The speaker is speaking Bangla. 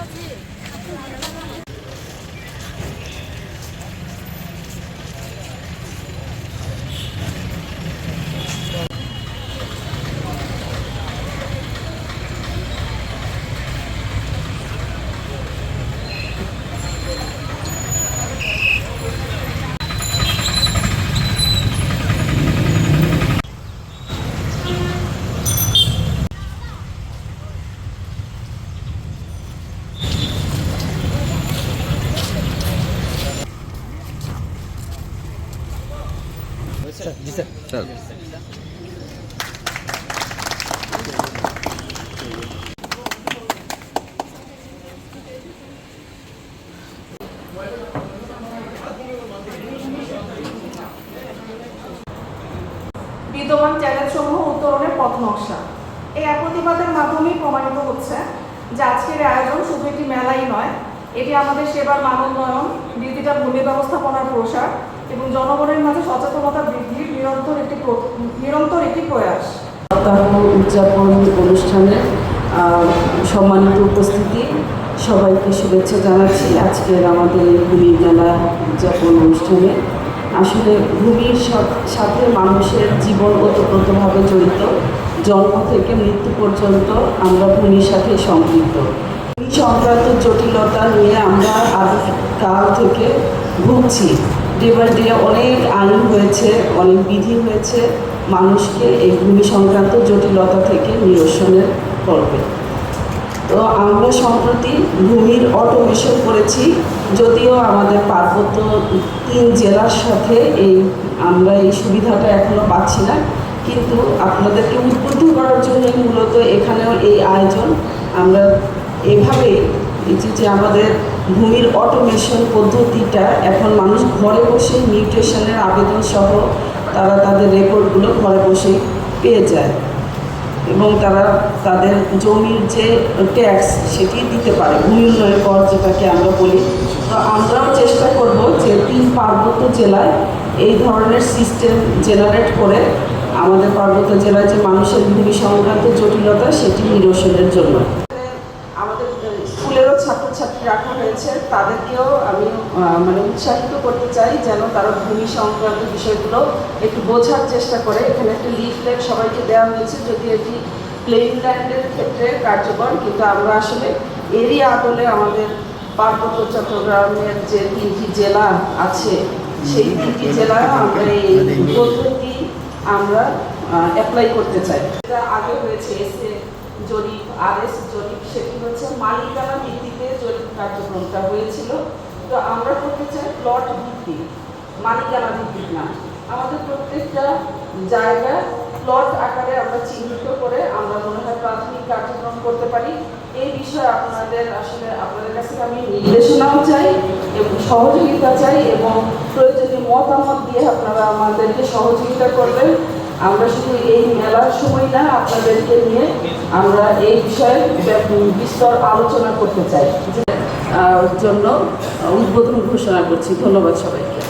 거지? বিদ্যমান চ্যালেঞ্জসমূহ উত্তরণের পথ নকশা। এই এক প্রতিবাদের মাধ্যমেই প্রমাণিত হচ্ছে যে আজকের আয়োজন শুধু একটি মেলাই নয় এটি আমাদের সেবার মানোন্নয়ন ডিজিটাল ভূমি ব্যবস্থাপনার প্রসার এবং জনগণের মাঝে সচেতনতা বৃদ্ধির নিরন্তর একটি প্রয়াস। উদযাপন অনুষ্ঠানে সম্মানিত উপস্থিতি, সবাইকে শুভেচ্ছা জানাচ্ছি আজকের আমাদের ভূমি মেলা উদযাপন অনুষ্ঠানে। আসলে ভূমির সাথে মানুষের জীবন ওতপ্রোতভাবে জড়িত। জন্ম থেকে মৃত্যু পর্যন্ত আমরা ভূমির সাথে সম্পৃক্ত। ভূমি সংক্রান্ত জটিলতা নিয়ে আমরা আদিকাল থেকে ভুগছি। ডে ডে অনেক আইন হয়েছে, অনেক বিধি হয়েছে মানুষকে এই ভূমি সংক্রান্ত জটিলতা থেকে নিরসনের করবে। তো আমরা সম্প্রতি ভূমির অটোমেশন করেছি, যদিও আমাদের পার্বত্য তিন জেলার সাথে এই আমরা এই সুবিধাটা এখনও পাচ্ছি না, কিন্তু আপনাদেরকে উদ্বুদ্ধ করার জন্যই মূলত এখানেও এই আয়োজন। আমরা এভাবেই যে- যে আমাদের ভূমির অটোমেশন পদ্ধতিটা, এখন মানুষ ঘরে বসে মিউটেশনের আবেদন সহ তারা তাদের রেকর্ডগুলো ঘরে বসে পেয়ে যায়। এবং তারা তাদের জমির যে ট্যাক্স সেটি দিতে পারে, ভূমি উন্নয়ন কর যেটাকে আমরা বলি। তো আমরাও চেষ্টা করব যে তিন পার্বত্য জেলায় এই ধরনের সিস্টেম জেনারেট করে আমাদের পার্বত্য জেলায় যে মানুষের ভূমি সংক্রান্ত জটিলতা সেটি নিরসনের জন্য। রাখা হয়েছে তাদেরকেও আমি মানে উৎসাহিত করতে চাই যেন তারা ভূমি সংক্রান্ত বিষয়গুলো একটু বোঝার চেষ্টা করে। এখানে একটা লিফলেট সবাইকে দেওয়া হয়েছে, যদি এটি প্লেন ল্যান্ডের ক্ষেত্রে কার্যকর, কিন্তু আমরা আসলে এরই আদলে আমাদের পার্বত্য চট্টগ্রামের যে তিনটি জেলা আছে, সেই তিনটি জেলায় আমরা এই পদ্ধতি আমরা অ্যাপ্লাই করতে চাই। আগে হয়েছে, এসে জরিপ, আরএস জরিপ, সেটি হচ্ছে মালিকানা ভিত্তিতে জরিপ কার্যক্রমটা হয়েছিল। তো আমরা করতে চাই প্লট ভিত্তিক, মালিকানা ভিত্তিক না। আমাদের প্রত্যেকটা জায়গা প্লট আকারে আমরা চিহ্নিত করে আমরা মনে হয় প্রাথমিক কার্যক্রম করতে পারি। এই বিষয়ে আপনাদের আসলে, আপনাদের কাছে আমি নির্দেশনাও চাই এবং সহযোগিতা চাই এবং প্রয়োজনীয় মতামত দিয়ে আপনারা আমাদেরকে সহযোগিতা করবেন। আমরা শুধু এই মেলার সময় না, আপনাদেরকে নিয়ে আমরা এই বিষয়ে বিস্তর আলোচনা করতে চাই। জন্য উদ্বোধন ঘোষণা করছি। ধন্যবাদ সবাইকে।